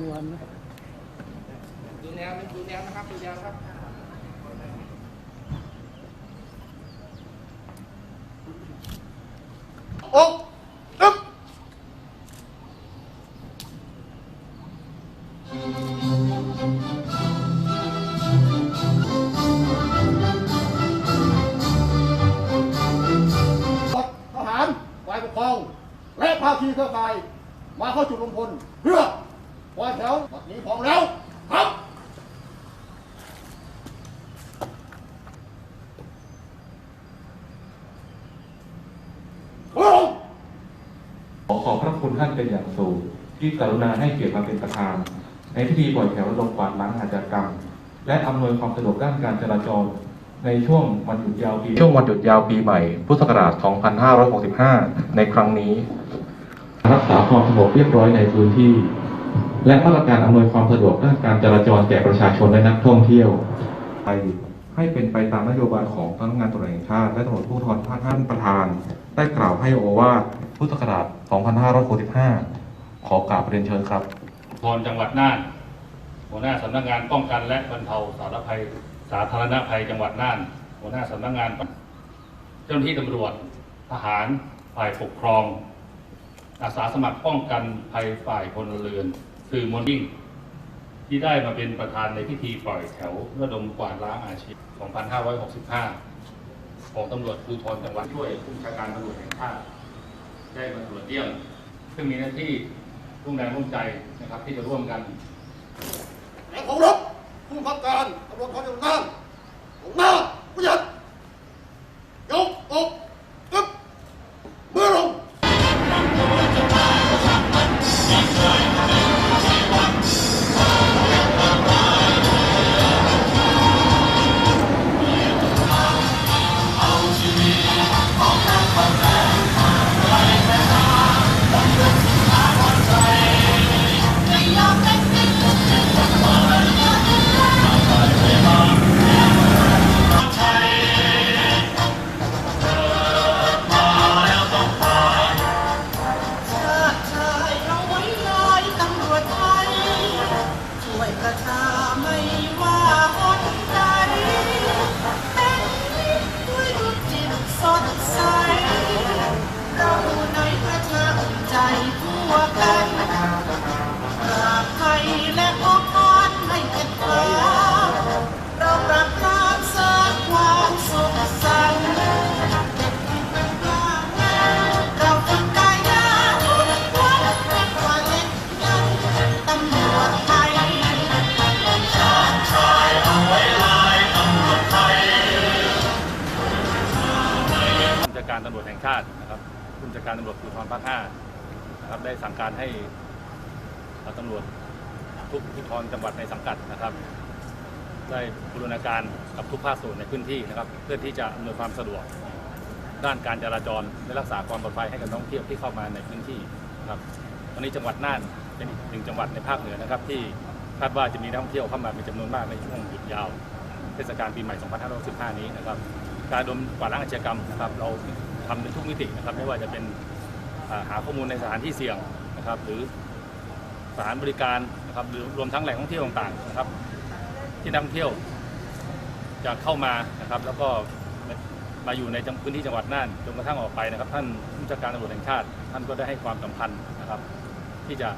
มีวันนะดูแนวดูแนวนะครับดูแนวนะครับอกอึ๊บทหารฝ่ายปกครอง และภาคีเครือข่าย มาเข้าจุดรวมพลเพื่อ ปล่อยแถวบัดนี้พร้อมแล้วครับพร้อมขอขอบพระคุณท่านเป็นอย่างสูง ที่กรุณาให้เกียรติมาเป็นประธาน ในพิธีปล่อยแถวลงกวาดล้างอาชญากรรม และอำนวยความสะดวกด้านการจราจร ในช่วงวันหยุดยาวปีช่วงวันหยุดยาวปีใหม่ พุทธศักราช 2565 ในครั้งนี้ รักษาความสงบเรียบร้อยในพื้นที่ และมาตรการอำนวยความสะดวกด้านการจราจรแก่ประชาชนและนักท่องเที่ยวไปให้เป็นไปตามนโยบายของสำนักงานตำรวจแห่งชาติและตำรวจภูธรภาคท่านประธาน ได้กล่าวให้โอวาทพุทธศักราช 2565 ขอกราบเรียนเชิญครับพรจังหวัดน่านหัวหน้าสำนักงานป้องกันและบรรเทาสาธารณภัย สาธารณภัยจังหวัดน่าน หัวหน้าสำนักงาน เจ้าหน้าที่ตำรวจทหารฝ่ายปกครอง อาสาสมัครป้องกันภัยฝ่ายพลเรือนสื่อมวลชนที่ได้มาเป็นประธานในพิธีปล่อยแถวระดมกวาดล้างอาชีพ 2565 ของตำรวจภูธรจังหวัดช่วยผู้ชาการตำรวจแห่งชาติได้มาตรวจเยี่ยม ซึ่งมีหน้าที่ร่วมแรงร่วมใจนะครับที่จะร่วมกันแห่งของรบผู้บังคับการตำรวจคนหนึ่งงานของหน้าผู้ใหยัำรวจแห่งชาตินะครับผู้บัญชาการตำรวจภูธรภาคห้านะครับได้สั่งการให้ตำรวจทุกภูธรจังหวัดในสังกัดนะครับ ได้บูรณาการกับทุกภาคส่วนในพื้นที่นะครับ เพื่อที่จะอำนวยความสะดวก ด้านการจราจรและรักษาความปลอดภัยให้กับนักท่องเที่ยวที่เข้ามาในพื้นที่นะครับวันนี้จังหวัดน่านเป็นอีกหนึ่งจังหวัดในภาคเหนือนะครับ ที่คาดว่าจะมีนักท่องเที่ยวเข้ามาเป็นจำนวนมากในช่วงหยุดยาวเทศกาลปีใหม่ 2565 นี้นะครับ การดมกวาดล้างอาชญากรรมนะครับ เรา ทำในทุกมิตินะครับ ไม่ว่าจะเป็นหาข้อมูลในสถานที่เสี่ยงนะครับ หรือสถานบริการนะครับหรือรวมทั้งแหล่งท่องเที่ยวต่างๆนะครับ ที่นักท่องเที่ยวจะเข้ามานะครับ แล้วก็มาอยู่ในจังพื้นที่จังหวัดน่านจนกระทั่งออกไปนะครับ ท่านผู้จัดการตำรวจแห่งชาติ ท่านก็ได้ให้ความสำคัญนะครับ ที่จะ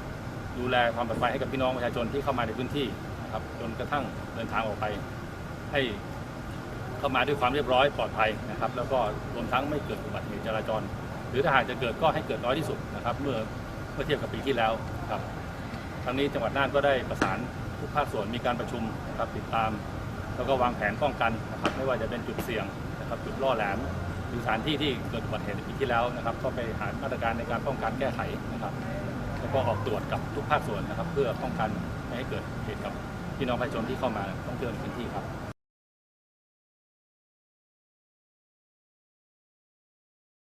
ดูแลความปลอดภัยให้กับพี่น้องประชาชนที่เข้ามาในพื้นที่นะครับ จนกระทั่งเดินทางออกไปให้ เข้ามาด้วยความเรียบร้อยปลอดภัยนะครับ แล้วก็รวมทั้งไม่เกิดอุบัติเหตุจราจร หรือถ้าหากจะเกิดก็ให้เกิดน้อยที่สุดนะครับ เมื่อเมื่อเทียบกับปีที่แล้วครับครั้งนี้จังหวัดน่านก็ได้ประสานทุกภาคส่วนมีการประชุมนะครับติดตาม แล้วก็วางแผนป้องกันนะครับ ไม่ว่าจะเป็นจุดเสี่ยงนะครับ จุดล่อแหลมหรือสถานที่ที่เกิดอุบัติเหตุในปีที่แล้วนะครับ ก็ไปหามาตรการในการป้องกันแก้ไขนะครับแล้วก็ออกตรวจกับทุกภาคส่วนนะครับ เพื่อป้องกันไม่ให้เกิดเหตุกับพี่น้องประชาชนที่เข้ามาท่องเที่ยวในพื้นที่ครับ